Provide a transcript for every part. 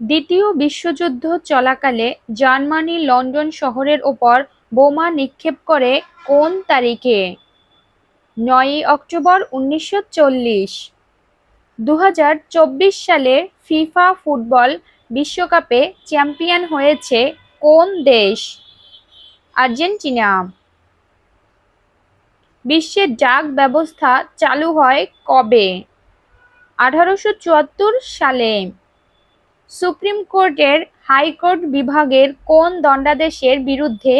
দ্বিতীয় বিশ্বযুদ্ধ চলাকালে জার্মানি লন্ডন শহরের ওপর বোমা নিক্ষেপ করে কোন তারিখে? নয়ই অক্টোবর উনিশশো চল্লিশ। দু সালে ফিফা ফুটবল বিশ্বকাপে চ্যাম্পিয়ন হয়েছে কোন দেশ? আর্জেন্টিনা। বিশ্বের ডাক ব্যবস্থা চালু হয় কবে? আঠারোশো চুয়াত্তর সালে। সুপ্রিম কোর্টের হাইকোর্ট বিভাগের কোন দণ্ডাদেশের বিরুদ্ধে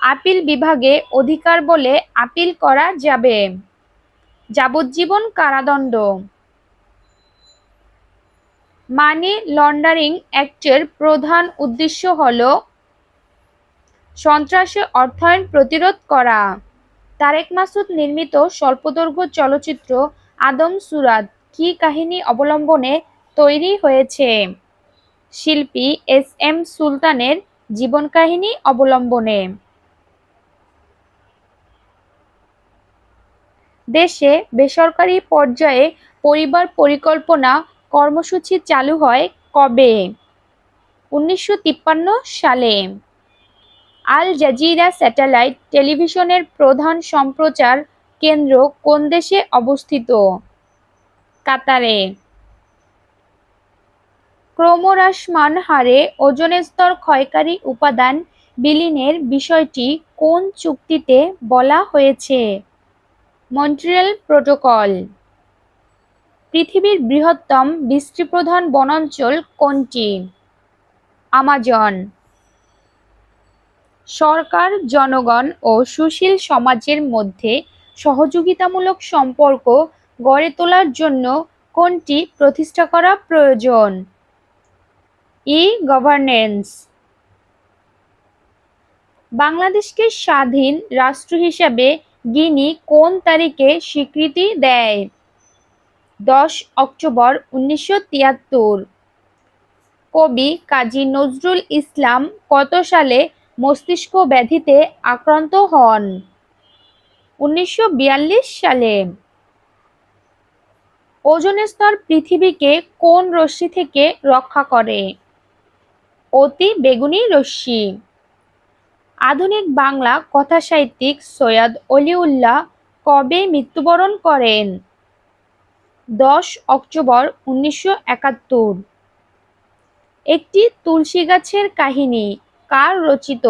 আপিল বিভাগে অধিকার বলে আপিল করা যাবে? যাবজ্জীবন কারাদণ্ড। মানি লন্ডারিং অ্যাক্টের প্রধান উদ্দেশ্য হল সন্ত্রাসী অর্থায়ন প্রতিরোধ করা। তারেক মাসুদ নির্মিত স্বল্পদৈর্ঘ্য চলচ্চিত্র আদম সুরাত কি কাহিনী অবলম্বনে তৈরি হয়েছে? শিল্পী এস এম সুলতানের জীবন কাহিনী অবলম্বনে। দেশে বেসরকারি পর্যায়ে পরিবার পরিকল্পনা কর্মসূচি চালু হয় কবে? উনিশশো তিপ্পান্ন সালে। আল জাজিরা স্যাটেলাইট টেলিভিশনের প্রধান সম্প্রচার কেন্দ্র কোন দেশে অবস্থিত? কাতারে। ক্রমহ্রাসমান হারে ওজোন স্তর ক্ষয়কারী উপাদান বিলীনের বিষয়টি কোন চুক্তিতে বলা হয়েছে? Montreal Protocol. পৃথিবীর বৃহত্তম বৃষ্টিপ্রধান বনাঞ্চল কোনটি? আমাজন। সরকার, জনগণ ও সুশীল সমাজের মধ্যে সহযোগিতামূলক সম্পর্ক গড়ে তোলার জন্য কোনটি প্রতিষ্ঠা করা প্রয়োজন? E governance. বাংলাদেশকে স্বাধীন রাষ্ট্র হিসাবে গিনি কোন তারিখে স্বীকৃতি দেয়? দশ অক্টোবর উনিশশো তিয়াত্তর। কবি কাজী নজরুল ইসলাম কত সালে মস্তিষ্ক ব্যাধিতে আক্রান্ত হন? উনিশশো বিয়াল্লিশ সালে। ওজোন স্তর পৃথিবীকে কোন রশ্মি থেকে রক্ষা করে? অতি বেগুনি রশ্মি। আধুনিক বাংলা কথাসাহিত্যিক সৈয়দ অলিউল্লাহ কবে মৃত্যুবরণ করেন? দশ অক্টোবর উনিশশো একাত্তর। একটি তুলসী গাছের কাহিনী কার রচিত?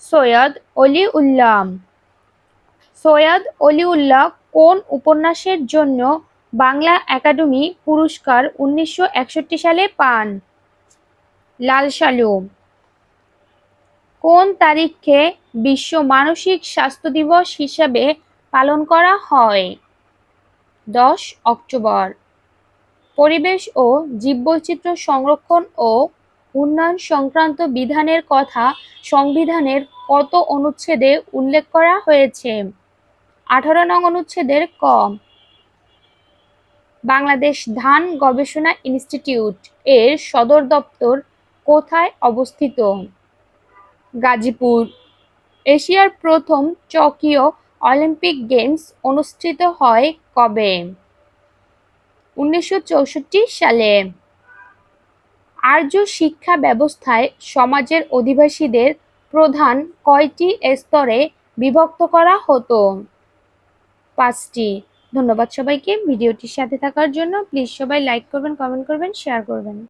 সৈয়দ অলি অলিউল্লাহ। সৈয়দ অলিউল্লাহ কোন উপন্যাসের জন্য বাংলা একাডেমি পুরস্কার উনিশশো একষট্টি সালে পান? লাল সালু কোন তারিখে বিশ্ব মানসিক স্বাস্থ্য দিবস হিসাবে পালন করা হয়? দশ অক্টোবর। পরিবেশ ও জীববৈচিত্র্য সংরক্ষণ ও উন্নয়ন সংক্রান্ত বিধানের কথা সংবিধানের কত অনুচ্ছেদে উল্লেখ করা হয়েছে? আঠারো নং অনুচ্ছেদের ক। বাংলাদেশ ধান গবেষণা ইনস্টিটিউট এর সদর দপ্তর কোথায় অবস্থিত? গাজীপুর। এশিয়ার প্রথম টোকিও অলিম্পিক গেমস অনুষ্ঠিত হয় কবে? উনিশশো চৌষট্টি সালে। আর্য শিক্ষা ব্যবস্থায় সমাজের অধিবাসীদের প্রধান কয়টি স্তরে বিভক্ত করা হতো? পাঁচটি। ধন্যবাদ সবাইকে। ভিডিওটির সাথে থাকার জন্য প্লিজ সবাই লাইক করবেন কমেন্ট করবেন শেয়ার করবেন।